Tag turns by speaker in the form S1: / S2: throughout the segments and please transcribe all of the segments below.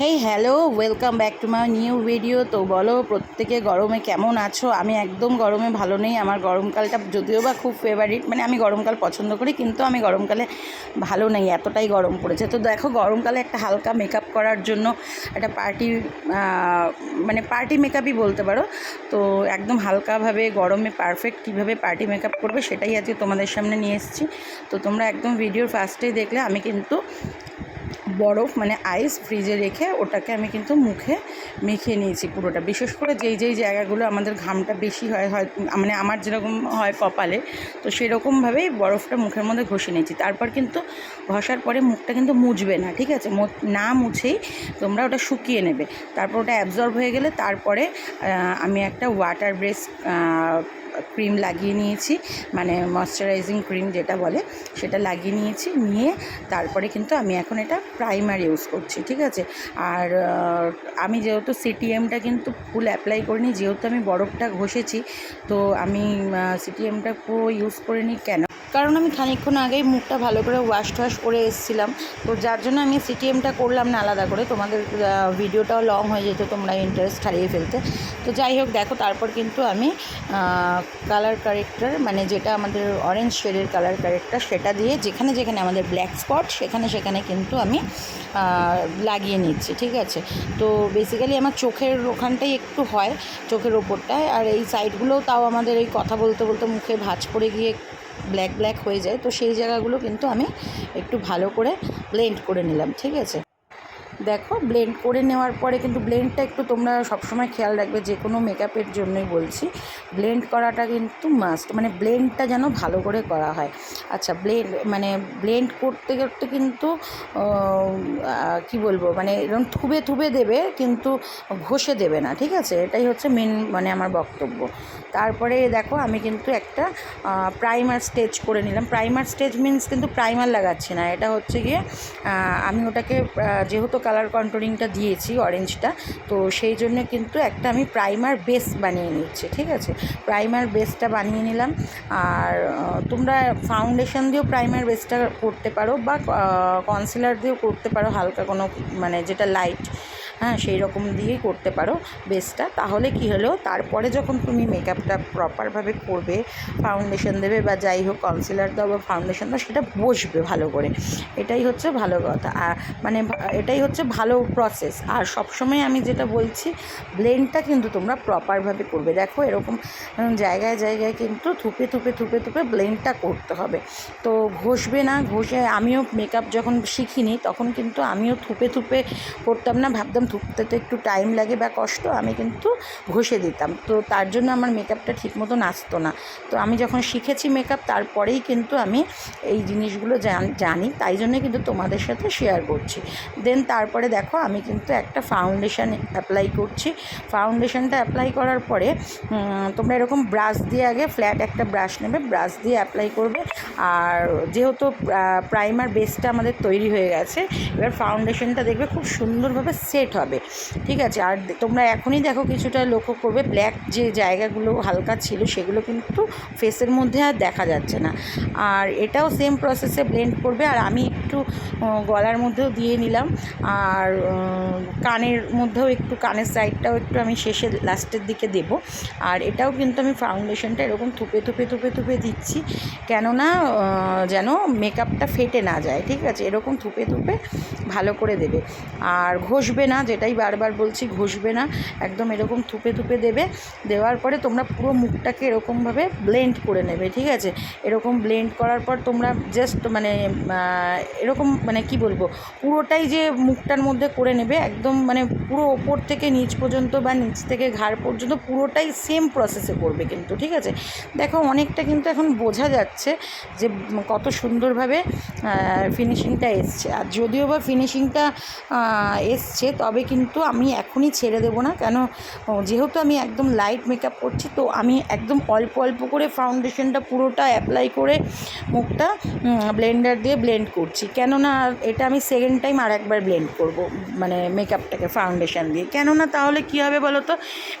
S1: Hey hello welcome back to my new video তো বলো, প্রত্যেকে গরমে কেমন আছো? আমি একদম গরমে ভালো নেই। আমার গরমকালটা যদিও বা খুব ফেভারিট মানে আমি গরমকাল পছন্দ করি, কিন্তু আমি গরমকালে ভালো নেই, এতটাই গরম পড়েছে। তো দেখো, গরমকালে একটা হালকা মেকআপ করার জন্য একটা পার্টি মানে পার্টি মেকআপই বলতে পারো। তো একদম হালকাভাবে গরমে পারফেক্ট কীভাবে পার্টি মেকআপ করবে, সেটাই আজকে তোমাদের সামনে নিয়ে এসেছি। তো তোমরা একদম ভিডিওর ফার্স্টেই দেখলে, আমি কিন্তু বরফ মানে আইস ফ্রিজে রেখে ওটাকে আমি কিন্তু মুখে মেখে নিয়েছি পুরোটা। বিশেষ করে যেই যেই জায়গাগুলো আমাদের ঘামটা বেশি হয় হয় মানে আমার যেরকম হয় কপালে, তো সেরকমভাবেই বরফটা মুখের মধ্যে ঘষে নিয়েছি। তারপর কিন্তু ঘষার পরে মুখটা কিন্তু মুছবে না, ঠিক আছে? না মুছেই তোমরা ওটা শুকিয়ে নেবে। তারপর ওটা অ্যাবজর্ব হয়ে গেলে তারপরে আমি একটা ওয়াটার ব্রেস ক্রিম লাগিয়ে নিয়েছি মানে ময়শ্চারাইজিং ক্রিম যেটা বলে সেটা লাগিয়ে নিয়েছি, নিয়ে তারপরে কিন্তু আমি এখন এটা প্রাইমার ইউজ করছি, ঠিক আছে? আর আমি যেহেতু সিটিএমটা কিন্তু ফুল অ্যাপ্লাই করিনি, যেহেতু আমি বরফটা ঘষেছি, তো আমি সিটিএমটা পুরো ইউজ করিনি কেন? কারণ আমি খানিকক্ষণ আগেই মুখটা ভালো করে ওয়াশ টয়াশ করে এসেছিলাম। তো যার জন্য আমি সিটিএমটা করলাম না আলাদা করে। তোমাদের ভিডিওটাও লং হয়ে যেত, তোমরা ইন্টারেস্ট হারিয়ে ফেলতে। তো যাই হোক, দেখো, তারপর কিন্তু আমি কালার কারেক্টার মানে যেটা আমাদের অরেঞ্জ শেডের কালার কারেক্টার সেটা দিয়ে যেখানে যেখানে আমাদের ব্ল্যাক স্পট সেখানে সেখানে কিন্তু আমি লাগিয়ে নিচ্ছি, ঠিক আছে? তো বেসিক্যালি আমার চোখের ওখানটাই একটু হয়, চোখের ওপরটায়। আর এই সাইডগুলোও তাও আমাদের এই কথা বলতে বলতে মুখে ভাঁজ পড়ে গিয়ে ব্ল্যাক ব্ল্যাক হয়ে যায়, তো সেই জায়গাগুলো কিন্তু আমি একটু ভালো করে ব্লেন্ড করে নিলাম, ঠিক আছে? দেখো ব্লেন্ড করে নেওয়ার পরে কিন্তু ব্লেন্ডটা একটু তোমরা সবসময় খেয়াল রাখবে, যে কোনো মেকআপের জন্যই বলছি। ব্লেন্ড করাটা কিন্তু মাস্ট মানে ব্লেন্ডটা যেন ভালো করে করা হয়। আচ্ছা ব্লেন্ড মানে ব্লেন্ড করতে করতে কিন্তু কি বলব মানে এরকম থুবে থুবে দেবে, কিন্তু ঘষে দেবে না, ঠিক আছে? এটাই হচ্ছে মেন মানে আমার বক্তব্য। তারপরে দেখো, আমি কিন্তু একটা প্রাইমার স্টেজ করে নিলাম। প্রাইমার স্টেজ মিন্স কিন্তু প্রাইমার লাগাচ্ছি না, এটা হচ্ছে গিয়ে আমি ওটাকে যেহেতু কালার কন্ট্রোলিংটা দিয়েছি অরেঞ্জটা তো সেই জন্য কিন্তু একটা আমি প্রাইমার বেস বানিয়ে নিচ্ছি, ঠিক আছে? প্রাইমার বেসটা বানিয়ে নিলাম। আর তোমরা ফাউন্ডেশন দিয়েও প্রাইমার বেসটা করতে পারো বা কনসিলার দিয়েও করতে পারো, হালকা কোনো মানে যেটা লাইট হ্যাঁ সেই রকম দিয়েই করতে পারো বেসটা তাহলে কি হলো? তারপরে যখন তুমি মেকআপটা প্রপারভাবে করবে ফাউন্ডেশন দেবে বা যাই হোক কনসিলার দাও বা ফাউন্ডেশন দাও, সেটা বসবে ভালো করে। এটাই হচ্ছে ভালো কথা। আর মানে এটাই হচ্ছে ভালো প্রসেস আর সবসময় আমি যেটা বলছি ব্লেন্ডটা কিন্তু তোমরা প্রপারভাবে করবে। দেখো, এরকম জায়গায় জায়গায় কিন্তু থুপে থুপে থুপে থুপে ব্লেন্ডটা করতে হবে। তো ঘষবে না, ঘষে আমিও মেকআপ যখন শিখিনি, তখন কিন্তু আমিও থুপে থুপে করতাম না, ভাবতাম থুপতে তো একটু টাইম লাগে বা কষ্ট, আমি কিন্তু ঘষে দিতাম। তো তার জন্য আমার মেকআপটা ঠিক মতন আসতো না। তো আমি যখন শিখেছি মেকআপ তারপরেই কিন্তু আমি এই জিনিসগুলো জান- জানি। তাই জন্য কিন্তু তোমাদের সাথে শেয়ার করছি। দেন তারপরে দেখো, আমি কিন্তু একটা ফাউন্ডেশন অ্যাপ্লাই করছি। ফাউন্ডেশনটা অ্যাপ্লাই করার পরে তোমরা এরকম ব্রাশ দিয়ে আগে ফ্ল্যাট একটা ব্রাশ নেবে ব্রাশ দিয়ে অ্যাপ্লাই করবে। আর যেহেতু প্রাইমার বেসটা আমাদের তৈরি হয়ে গেছে, এবার ফাউন্ডেশনটা দেখবে খুব সুন্দরভাবে সেট হবে। ঠিক আছে, আর তোমরা এখনই দেখো কিছুটা লক্ষ্য করবে ব্ল্যাক যে জায়গাগুলো হালকা ছিল সেগুলো কিন্তু ফেসের মধ্যে আর দেখা যাচ্ছে না। আর এটাও সেম প্রসেসে ব্লেন্ড করবে, আর আমি একটু গলার মধ্যেও দিয়ে নিলাম। আর কানের মধ্যেও একটু, কানের সাইডটাও একটু আমি শেষে লাস্টের দিকে দেব। আর এটাও কিন্তু আমি ফাউন্ডেশনটা এরকম থুপে থুপে থুপে থুপে দিচ্ছি, কেননা যেন মেকআপটা ফেটে না যায়, ঠিক আছে? এরকম থুপে থুপে ভালো করে দেবে। আর ঘষবে না যেটাই বারবার বলছি, ঘষবে না। একদম এরকম থুপে থুপে দেবে। দেওয়ার পরে তোমরা পুরো মুখটাকে এরকমভাবে ব্লেন্ড করে নেবে, ঠিক আছে? এরকম ব্লেন্ড করার পর তোমরা জাস্ট মানে এরকম মানে কি বলব? পুরোটাই যে মুখটার মধ্যে করে নেবে, একদম মানে পুরো ওপর থেকে নিচ পর্যন্ত বা নিচ থেকে ঘাড় পর্যন্ত পুরোটাই সেম প্রসেসে করবে কিন্তু, ঠিক আছে? দেখো, অনেকটা কিন্তু এখন বোঝা যাচ্ছে যে কত সুন্দরভাবে ফিনিশিংটা এসছে। আর যদিও বা ফিনিশিংটা এসছে, তবে কিন্তু আমি এখনই ছেড়ে দেবো না। কেন যেহেতু আমি একদম লাইট মেকআপ করছি, তো আমি একদম অল্প অল্প করে ফাউন্ডেশনটা পুরোটা অ্যাপ্লাই করে মুখটা ব্লেন্ডার দিয়ে ব্লেন্ড করছি। কেননা এটা আমি সেকেন্ড টাইম আর একবার ব্লেন্ড করব মানে মেকআপটাকে ফাউন্ডেশন দিয়ে। কেননা, তাহলে কী হবে বলো তো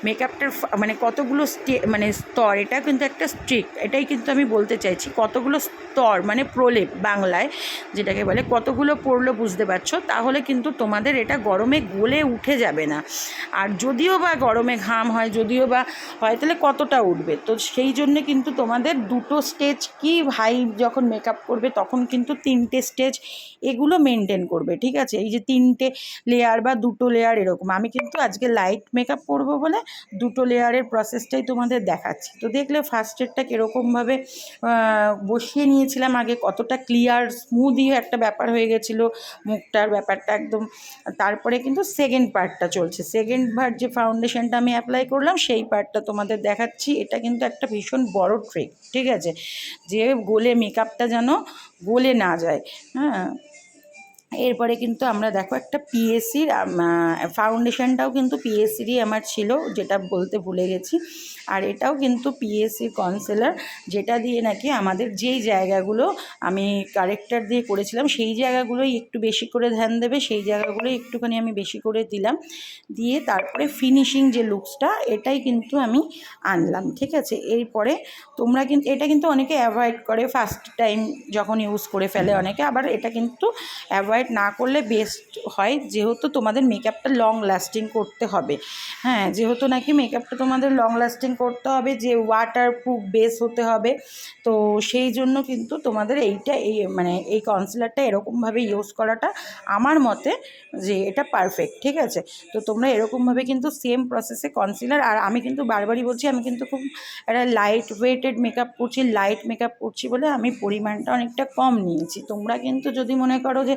S1: মেকআপটার মানে কতগুলো স্টে মানে স্তর, এটা কিন্তু একটা স্ট্রিক এটাই কিন্তু আমি বলতে চাইছি। কতগুলো স্তর মানে প্রলেপ বাংলায়, যেটাকে বলে কতগুলো পড়ল বুঝতে পারছ? তাহলে কিন্তু তোমাদের এটা গরমে গলে উঠে যাবে না। আর যদিও বা গরমে ঘাম হয়, যদিও বা হয়, তাহলে কতটা উঠবে? তো সেই জন্যে কিন্তু তোমাদের দুটো স্টেজ, কি ভাই যখন মেকআপ করবে তখন কিন্তু তিনটে স্টেজ এগুলো মেনটেন করবে, ঠিক আছে? এই যে তিনটে লেয়ার বা দুটো লেয়ার এরকম। আমি কিন্তু আজকে লাইট মেকআপ করব বলে দুটো লেয়ারের প্রসেসটাই তোমাদের দেখাচ্ছি। তো দেখলে ফার্স্ট এডটা কীরকমভাবে বসিয়ে নিয়েছিলাম আগে, কতটা ক্লিয়ার স্মুদি একটা ব্যাপার হয়ে গেছিল, মুখটার ব্যাপারটা একদম। তারপরে কিন্তু সেকেন্ড পার্টটা চলছে। সেকেন্ড পার্ট যে ফাউন্ডেশনটা আমি অ্যাপ্লাই করলাম, সেই পার্টটা তোমাদের দেখাচ্ছি। এটা কিন্তু একটা ভীষণ বড় ট্রিক ঠিক আছে? যে গোলে মেকআপটা যেন গোলে না যায় হ্যাঁ? এরপরে কিন্তু আমরা দেখো একটা পিএসসির ফাউন্ডেশনটাও কিন্তু পিএসসিরই আমার ছিল, যেটা বলতে ভুলে গেছি। আর এটাও কিন্তু পিএসসির কনসেলার যেটা দিয়ে নাকি আমাদের যেই জায়গাগুলো আমি কারেক্টার দিয়ে করেছিলাম, সেই জায়গাগুলোই একটু বেশি করে ধ্যান দেবে, সেই জায়গাগুলোই একটুখানি আমি বেশি করে দিলাম। দিয়ে তারপরে ফিনিশিং যে লুকসটা এটাই কিন্তু আমি আনলাম, ঠিক আছে? এরপরে তোমরা কিন্তু এটা কিন্তু অনেকে অ্যাভয়েড করে ফার্স্ট টাইম যখন ইউজ করে ফেলে অনেকে, আবার এটা কিন্তু অ্যাভয়েড না করলে বেস্ট হয়। যেহেতু তোমাদের মেকআপটা লং লাস্টিং করতে হবে। হ্যাঁ যেহেতু নাকি মেকআপটা তোমাদের লং লাস্টিং করতে হবে, যে ওয়াটার প্রুফ বেস হতে হবে। তো সেই জন্য কিন্তু তোমাদের এইটা, এই মানে এই কনসিলারটা এরকমভাবে ইউজ করাটা আমার মতে যে এটা পারফেক্ট ঠিক আছে? তো তোমরা এরকমভাবে কিন্তু সেম প্রসেসে কনসিলার আর আমি কিন্তু বারবারই বলছি, আমি কিন্তু খুব একটা লাইট ওয়েটেড মেকআপ করছি লাইট মেকআপ করছি বলে আমি পরিমাণটা অনেকটা কম নিয়েছি। তোমরা কিন্তু যদি মনে করো যে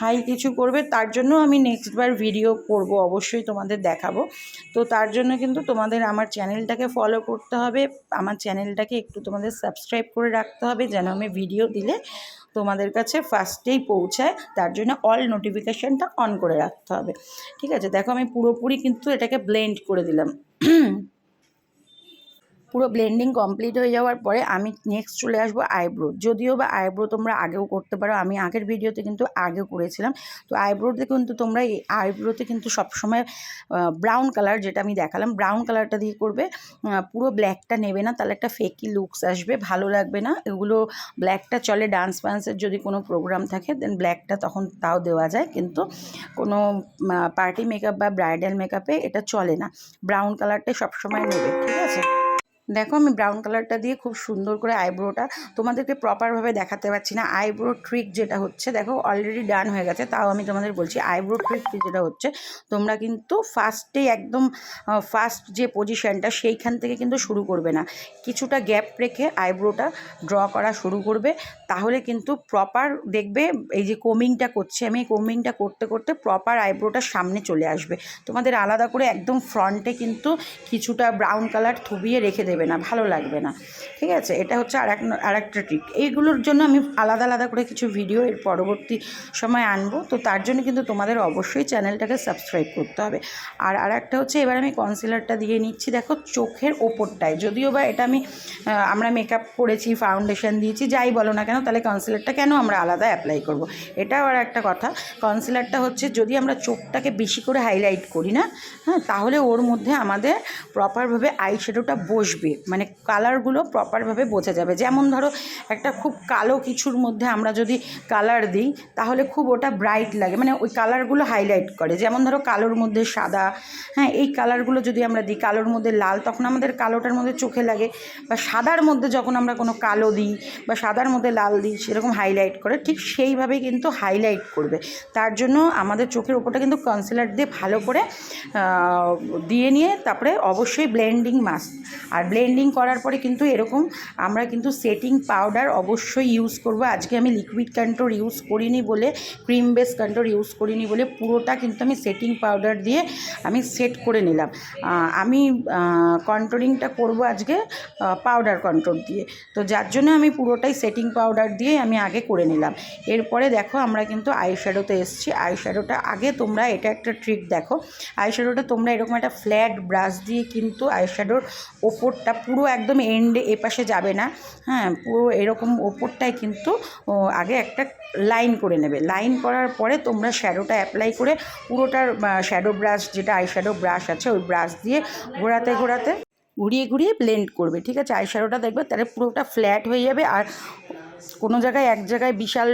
S1: হাই কিছু করবে, তার জন্য আমি নেক্সট বার ভিডিও করব, অবশ্যই তোমাদের দেখাবো। তো তার জন্য কিন্তু তোমাদের আমার চ্যানেলটাকে ফলো করতে হবে, আমার চ্যানেলটাকে একটু তোমাদের সাবস্ক্রাইব করে রাখতে হবে, যেন আমি ভিডিও দিলে তোমাদের কাছে ফার্স্টেই পৌঁছায়, তার জন্য অল নোটিফিকেশানটা অন করে রাখতে হবে। ঠিক আছে, দেখো আমি পুরোপুরি কিন্তু এটাকে ব্লেন্ড করে দিলাম। পুরো ব্লেন্ডিং কমপ্লিট হয়ে যাওয়ার পরে আমি নেক্সট চলে আসব আইব্রো যদিও বা আইব্রো তোমরা আগেও করতে পারো, আমি আগের ভিডিওতে কিন্তু আগেও করেছিলাম। তো আইব্রোতে কিন্তু তোমরা এই আইব্রোতে কিন্তু সবসময় ব্রাউন কালার যেটা আমি দেখালাম ব্রাউন কালারটা দিয়ে করবে পুরো ব্ল্যাকটা নেবে না, তাহলে একটা ফেকি লুকস আসবে, ভালো লাগবে না। এগুলো ব্ল্যাকটা চলে ডান্স ফান্সের যদি কোনো প্রোগ্রাম থাকে দেন ব্ল্যাকটা তখন তাও দেওয়া যায়। কিন্তু কোনো পার্টি মেকআপ বা ব্রাইডাল মেকআপে এটা চলে না। ব্রাউন কালারটাই সবসময় নেবে, ঠিক আছে? দেখো আমি ব্রাউন কালারটা দিয়ে খুব সুন্দর করে আইব্রোটা তোমাদেরকে প্রপারভাবে দেখাতে পারছি না। আইব্রো ট্রিক যেটা হচ্ছে, দেখো অলরেডি ডান হয়ে গেছে, তাও আমি তোমাদের বলছি আইব্রো ট্রিক যেটা হচ্ছে, তোমরা কিন্তু ফার্স্টেই একদম ফার্স্ট যে পজিশানটা সেইখান থেকে কিন্তু শুরু করবে না। কিছুটা গ্যাপ রেখে আইব্রোটা ড্র করা শুরু করবে, তাহলে কিন্তু প্রপার দেখবে এই যে কোমিংটা করছি আমি কোমিংটা করতে করতে প্রপার আইব্রোটা সামনে চলে আসবে। তোমাদের আলাদা করে একদম ফ্রন্টে কিন্তু কিছুটা ব্রাউন কালার থুবিয়ে রেখে দেবে। না, ভালো লাগবে না। ঠিক আছে? এটা হচ্ছে আর এক আর একটা ট্রিক এইগুলোর জন্য আমি আলাদা আলাদা করে কিছু ভিডিও এর পরবর্তী সময় আনব। তো তার জন্য কিন্তু তোমাদের অবশ্যই চ্যানেলটাকে সাবস্ক্রাইব করতে হবে। আর আর একটা হচ্ছে, এবার আমি কনসিলারটা দিয়ে নিচ্ছি। দেখো, চোখের ওপরটায়। যদিও বা এটা আমি আমরা মেকআপ করেছি ফাউন্ডেশন দিয়েছি, যাই বলো না কেন, তাহলে কনসিলারটা কেন আমরা আলাদা অ্যাপ্লাই করব। এটাও আর একটা কথা। কনসিলারটা হচ্ছে, যদি আমরা চোখটাকে বেশি করে হাইলাইট করি না হ্যাঁ তাহলে ওর মধ্যে আমাদের প্রপারভাবে আই বসবে। মানে কালারগুলো প্রপারভাবে বোঝা যাবে। যেমন ধরো, একটা খুব কালো কিছুর মধ্যে আমরা যদি কালার দিই, তাহলে খুব ওটা ব্রাইট লাগে। মানে ওই কালারগুলো হাইলাইট করে। যেমন ধরো, কালোর মধ্যে সাদা হ্যাঁ এই কালারগুলো যদি আমরা দিই, কালোর মধ্যে লাল, তখন আমাদের কালোটার মধ্যে চোখে লাগে। বা সাদার মধ্যে যখন আমরা কোনো কালো দিই, বা সাদার মধ্যে লাল দিই, সেরকম হাইলাইট করে, ঠিক সেইভাবেই কিন্তু হাইলাইট করবে। তার জন্য আমাদের চোখের ওপরটা কিন্তু কনসিলার দিয়ে ভালো করে দিয়ে নিয়ে তারপরে অবশ্যই ব্লেন্ডিং মাস্ক আর ব্লেন্ডিং করার পরে কিন্তু এরকম আমরা কিন্তু সেটিং পাউডার অবশ্যই ইউজ করব। আজকে আমি লিকুইড কন্ট্রোল ইউজ করিনি বলে ক্রিম বেস কন্ট্রোল ইউজ করিনি বলে পুরোটা কিন্তু আমি সেটিং পাউডার দিয়ে আমি সেট করে নিলাম। আমি কন্ট্রোলিংটা করব আজকে পাউডার কন্ট্রোল দিয়ে। তো যার জন্য আমি পুরোটাই সেটিং পাউডার দিয়ে আমি আগে করে নিলাম। এরপরে দেখো আমরা কিন্তু আই শ্যাডোতে এসেছি। আই শ্যাডোটা আগে তোমরা এটা একটা ট্রিক দেখো। আই শ্যাডোটা তোমরা এরকম একটা ফ্ল্যাট ব্রাশ দিয়ে কিন্তু আই শ্যাডোর ওপরটা পুরো একদম এন্ডে এপাশে যাবে না। হ্যাঁ পুরো এরকম ওপরটায় কিন্তু আগে একটা লাইন করে নেবে। লাইন করার পরে তোমরা শ্যাডোটা অ্যাপ্লাই করে পুরোটার শ্যাডো ব্রাশ যেটা আই শ্যাডো ব্রাশ আছে, ওই ব্রাশ দিয়ে ঘোরাতে ঘোরাতে ঘুরিয়ে ঘুরিয়ে ব্লেন্ড করবে, ঠিক আছে? আই শ্যাডোটা দেখবে, তাহলে পুরোটা ফ্ল্যাট হয়ে যাবে আর কোনো জায়গায়, এক জায়গায় বিশাল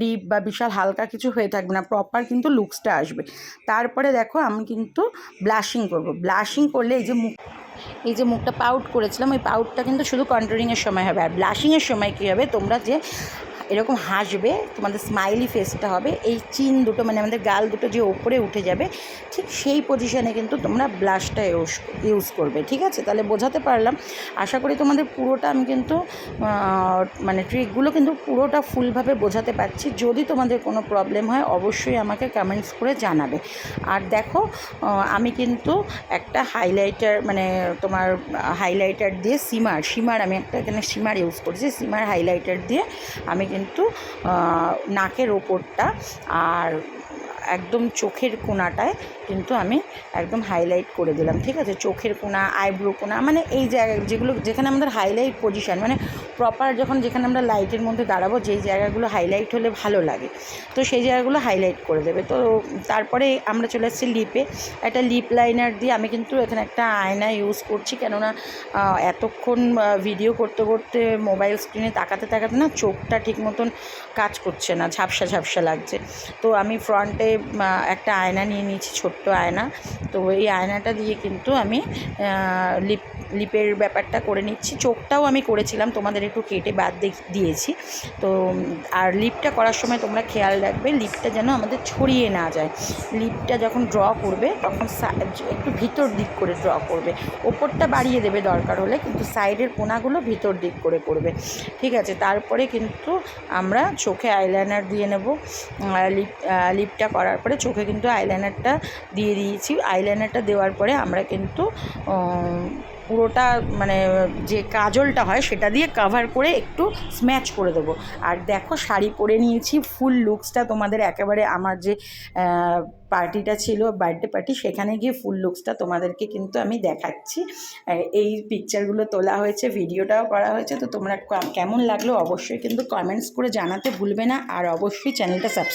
S1: ডিপ বা বিশাল হালকা কিছু হয়ে থাকবে না প্রপার কিন্তু লুকসটা আসবে। তারপরে দেখো, আমি কিন্তু ব্লাশিং করব। ব্লাশিং করলে এই যে মুখ এই যে মুখটা পাউট করেছিলাম, ওই পাউটটা কিন্তু শুধু কন্ট্রোলিংয়ের সময় হবে। আর ব্লাশিংয়ের সময় কী হবে? তোমরা যে এরকম হাসবে, তোমাদের স্মাইলি ফেসটা হবে, এই চিন দুটো মানে আমাদের গাল দুটো যে ওপরে উঠে যাবে, ঠিক সেই পজিশানে কিন্তু তোমরা ব্লাশটা ইউজ ইউজ করবে, ঠিক আছে? তাহলে বোঝাতে পারলাম। আশা করি তোমাদের পুরোটা আমি কিন্তু মানে ট্রিকগুলো কিন্তু পুরোটা ফুলভাবে বোঝাতে পারছি। যদি তোমাদের কোনো প্রবলেম হয়, অবশ্যই আমাকে কমেন্টস করে জানাবে। আর দেখো আমি কিন্তু একটা হাইলাইটার মানে তোমার হাইলাইটার দিয়ে সিমার সিমার আমি একটা এখানে সিমার ইউজ করছি সিমার হাইলাইটার দিয়ে আমি কিন্তু নাকের ওপরটা আর একদম চোখের কোনাটায় কিন্তু আমি একদম হাইলাইট করে দিলাম, ঠিক আছে? চোখের কোনা আইব্রো কোনা মানে এই জায়গায় যেগুলো, যেখানে আমাদের হাইলাইট পজিশান মানে প্রপার যখন যেখানে আমরা লাইটের মধ্যে দাঁড়াবো, যেই জায়গাগুলো হাইলাইট হলে ভালো লাগে। তো সেই জায়গাগুলো হাইলাইট করে দেবে। তো তারপরে আমরা চলে এসেছি লিপে একটা লিপ লাইনার দিয়ে আমি কিন্তু এখানে একটা আয়না ইউজ করছি। কেননা এতক্ষণ ভিডিও করতে করতে মোবাইল স্ক্রিনে তাকাতে তাকাতে না চোখটা ঠিক মতন কাজ করছে না, ঝাপসা ঝাপসা লাগছে। তো আমি ফ্রন্টে একটা আয়না নিয়ে নিয়েছি, ছোট্ট আয়না। তো এই আয়নাটা দিয়ে কিন্তু আমি লিপ লিপের ব্যাপারটা করে নিচ্ছি। চোখটাও আমি করেছিলাম তোমাদের একটু কেটে বাদ দিয়ে- দিয়েছি। তো আর লিপটা করার সময় তোমরা খেয়াল রাখবে, লিপটা যেন আমাদের ছড়িয়ে না যায়। লিপটা যখন ড্র করবে, তখন একটু ভিতর দিক করে ড্র করবে। ওপরটা বাড়িয়ে দেবে দরকার হলে, কিন্তু সাইডের কোনাগুলো ভিতর দিক করে করবে। ঠিক আছে, তারপরে কিন্তু আমরা চোখে আইলাইনার দিয়ে নেব। লিপ লিপটা করার পরে চোখে কিন্তু আইলাইনারটা দিয়ে দিয়েছি। আইলাইনারটা দেওয়ার পরে আমরা কিন্তু পুরোটা মানে যে কাজলটা হয় সেটা দিয়ে কাভার করে একটু স্ম্যাচ করে দেবো। আর দেখো শাড়ি পরে নিয়েছি ফুল লুকসটা তোমাদের একেবারে আমার যে পার্টিটা ছিল বার্থডে পার্টি সেখানে গিয়ে ফুল লুকসটা তোমাদেরকে কিন্তু আমি দেখাচ্ছি। এই পিকচারগুলো তোলা হয়েছে ভিডিওটাও করা হয়েছে, তো তোমরা কেমন লাগল অবশ্যই কিন্তু কমেন্টস করে জানাতে ভুলবে না। আর অবশ্যই চ্যানেলটা সাবস্ক্রাইব